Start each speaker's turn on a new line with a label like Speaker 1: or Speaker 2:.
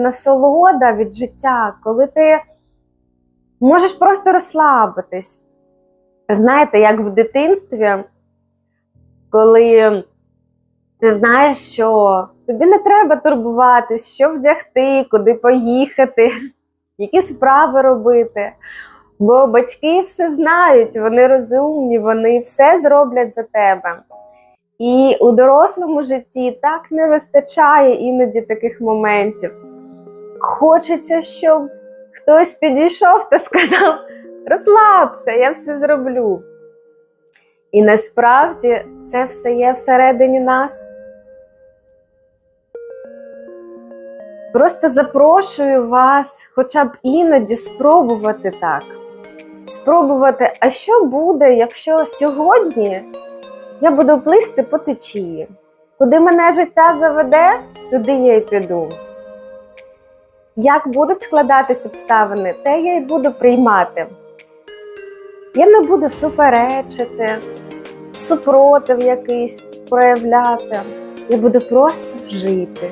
Speaker 1: насолода від життя, коли ти можеш просто розслабитись. Знаєте, як в дитинстві, коли ти знаєш, що тобі не треба турбуватись, що вдягти, куди поїхати, які справи робити. Бо батьки все знають, вони розумні, вони все зроблять за тебе. І у дорослому житті так не вистачає іноді таких моментів. Хочеться, щоб хтось підійшов та сказав: розслабся, я все зроблю. І насправді це все є всередині нас. Просто запрошую вас хоча б іноді спробувати так. Спробувати, а що буде, якщо сьогодні я буду плисти по течії? Куди мене життя заведе, туди я й піду. Як будуть складатися обставини, те я й буду приймати. Я не буду суперечити, супротив якийсь проявляти. Я буду просто жити.